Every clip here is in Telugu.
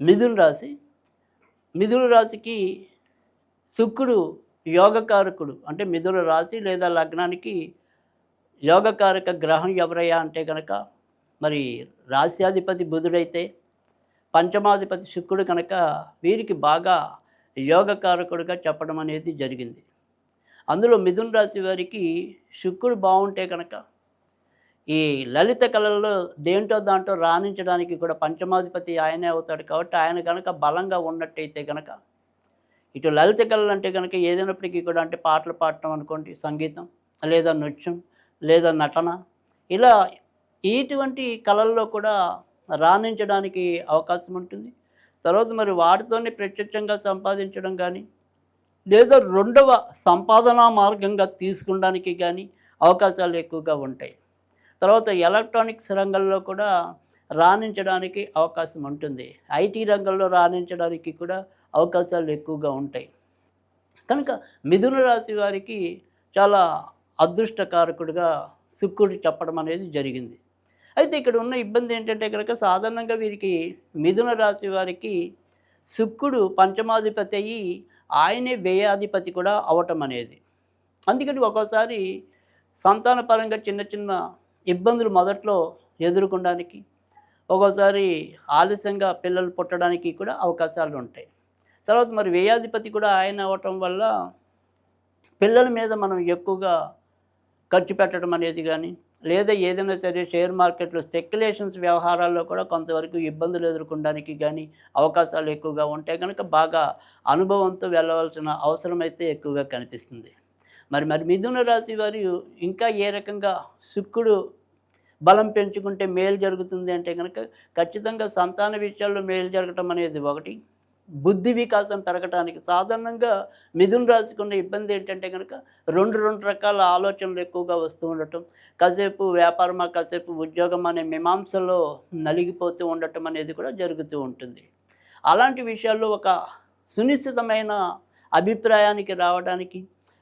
మిథున రాశి. మిథున రాశికి శుక్రుడు యోగకారకుడు. అంటే మిథున రాశి లేదా లగ్నానికి యోగకారక గ్రహం ఎవరయ్యా అంటే కనుక మరి రాశ్యాధిపతి బుధుడైతే పంచమాధిపతి శుక్రుడు కనుక వీరికి బాగా యోగకారకుడుగా చెప్పడం అనేది జరిగింది. అందులో మిథున రాశి వారికి శుక్రుడు బాగుంటే కనుక ఈ లలిత కళల్లో దేంటో దాంట్లో రాణించడానికి కూడా పంచమాధిపతి ఆయనే అవుతాడు కాబట్టి ఆయన కనుక బలంగా ఉన్నట్టయితే కనుక ఇటు లలిత కళలు అంటే కనుక ఏదైనప్పటికీ కూడా అంటే పాటలు పాడటం అనుకోండి సంగీతం లేదా నృత్యం లేదా నటన ఇలా ఇటువంటి కళల్లో కూడా రాణించడానికి అవకాశం ఉంటుంది. తర్వాత మరి వాటితోనే ప్రత్యక్షంగా సంపాదించడం కానీ లేదా రెండవ సంపాదనా మార్గంగా తీసుకోవడానికి కానీ అవకాశాలు ఎక్కువగా ఉంటాయి. తర్వాత ఎలక్ట్రానిక్స్ రంగంలో కూడా రాణించడానికి అవకాశం ఉంటుంది. ఐటీ రంగంలో రాణించడానికి కూడా అవకాశాలు ఎక్కువగా ఉంటాయి. కనుక మిథున రాశి వారికి చాలా అదృష్టకారకుడిగా శుక్రుడు చెప్పడం అనేది జరిగింది. అయితే ఇక్కడ ఉన్న ఇబ్బంది ఏంటంటే కనుక సాధారణంగా వీరికి మిథున రాశి వారికి శుక్రుడు పంచమాధిపతి అయ్యి ఆయనే వ్యయాధిపతి కూడా అవటం అనేది. అందుకని ఒక్కోసారి సంతానపరంగా చిన్న చిన్న ఇబ్బందులు మొదట్లో ఎదుర్కొనడానికి ఒక్కోసారి ఆలస్యంగా పిల్లలు పుట్టడానికి కూడా అవకాశాలు ఉంటాయి. తర్వాత మరి వ్యయాధిపతి కూడా ఆయన అవటం వల్ల పిల్లల మీద మనం ఎక్కువగా ఖర్చు పెట్టడం అనేది కానీ లేదా ఏదైనా సరే షేర్ మార్కెట్లో స్పెక్యులేషన్స్ వ్యవహారాల్లో కూడా కొంతవరకు ఇబ్బందులు ఎదుర్కొనడానికి కానీ అవకాశాలు ఎక్కువగా ఉంటాయి. కనుక బాగా అనుభవంతో వెళ్ళవలసిన అవసరం అయితే ఎక్కువగా కనిపిస్తుంది. మరి మరి మిథున రాశి వారు ఇంకా ఏ రకంగా శుక్రుడు బలం పెంచుకుంటే మేలు జరుగుతుంది అంటే కనుక ఖచ్చితంగా సంతాన విషయాల్లో మేలు జరగటం అనేది ఒకటి. బుద్ధి వికాసం పెరగటానికి సాధారణంగా మిథున్ రాసుకున్న ఇబ్బంది ఏంటంటే కనుక రెండు రెండు రకాల ఆలోచనలు ఎక్కువగా వస్తూ ఉండటం. కాసేపు వ్యాపారమా కాసేపు ఉద్యోగం అనే మీమాంసలో నలిగిపోతూ ఉండటం అనేది కూడా జరుగుతూ ఉంటుంది. అలాంటి విషయాల్లో ఒక సునిశ్చితమైన అభిప్రాయానికి రావడానికి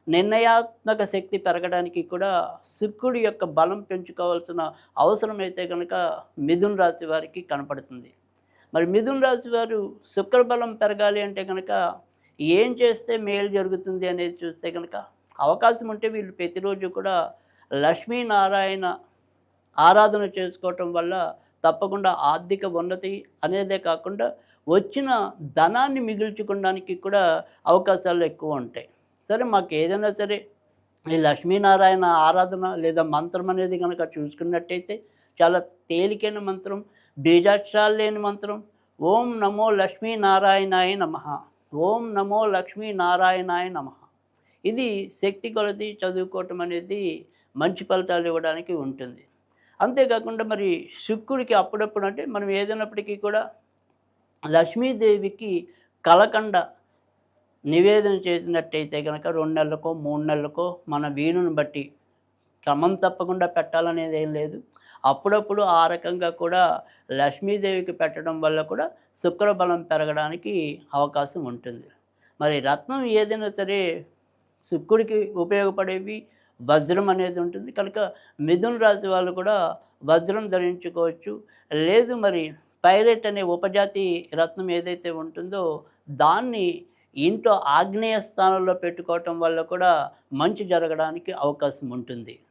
నిర్ణయాత్మక శక్తి పెరగడానికి కూడా శుక్రుడి యొక్క బలం పెంచుకోవాల్సిన అవసరం అయితే కనుక మిథున్ రాశి వారికి కనపడుతుంది. మరి మిథున్ రాశి వారు శుక్రబలం పెరగాలి అంటే కనుక ఏం చేస్తే మేలు జరుగుతుంది అనేది చూస్తే కనుక అవకాశం ఉంటే వీళ్ళు ప్రతిరోజు కూడా లక్ష్మీనారాయణ ఆరాధన చేసుకోవటం వల్ల తప్పకుండా ఆర్థిక ఉన్నతి అనేదే కాకుండా వచ్చిన ధనాన్ని మిగిల్చుకోవడానికి కూడా అవకాశాలు ఎక్కువ ఉంటాయి. సరే మాకు ఏదైనా సరే ఈ లక్ష్మీనారాయణ ఆరాధన లేదా మంత్రం అనేది కనుక చూసుకున్నట్టయితే చాలా తేలికైన మంత్రం బీజాక్షరాలు లేని మంత్రం ఓం నమో లక్ష్మీనారాయణాయ నమ. ఓం నమో లక్ష్మీనారాయణాయ నమ. ఇది శక్తి కొలది చదువుకోవటం అనేది మంచి ఫలితాలు ఇవ్వడానికి ఉంటుంది. అంతేకాకుండా మరి శుక్రుడికి అప్పుడప్పుడు అంటే మనం ఏదైనప్పటికీ కూడా లక్ష్మీదేవికి కలకండ నివేదన చేసినట్టయితే కనుక రెండు నెలలకో మూడు నెలలకో మన వీణుని బట్టి క్రమం తప్పకుండా పెట్టాలనేది ఏం లేదు. అప్పుడప్పుడు ఆ రకంగా కూడా లక్ష్మీదేవికి పెట్టడం వల్ల కూడా శుక్రబలం పెరగడానికి అవకాశం ఉంటుంది. మరి రత్నం ఏదైనా సరే శుక్రుడికి ఉపయోగపడేవి వజ్రం అనేది ఉంటుంది. కనుక మిథున రాశి వాళ్ళు కూడా వజ్రం ధరించుకోవచ్చు. లేదు మరి పైరెట్ అనే ఉపజాతి రత్నం ఏదైతే ఉంటుందో దాన్ని ఇంట్లో ఆగ్నేయ స్థానంలో పెట్టుకోవటం వల్ల కూడా మంచి జరగడానికి అవకాశం ఉంటుంది.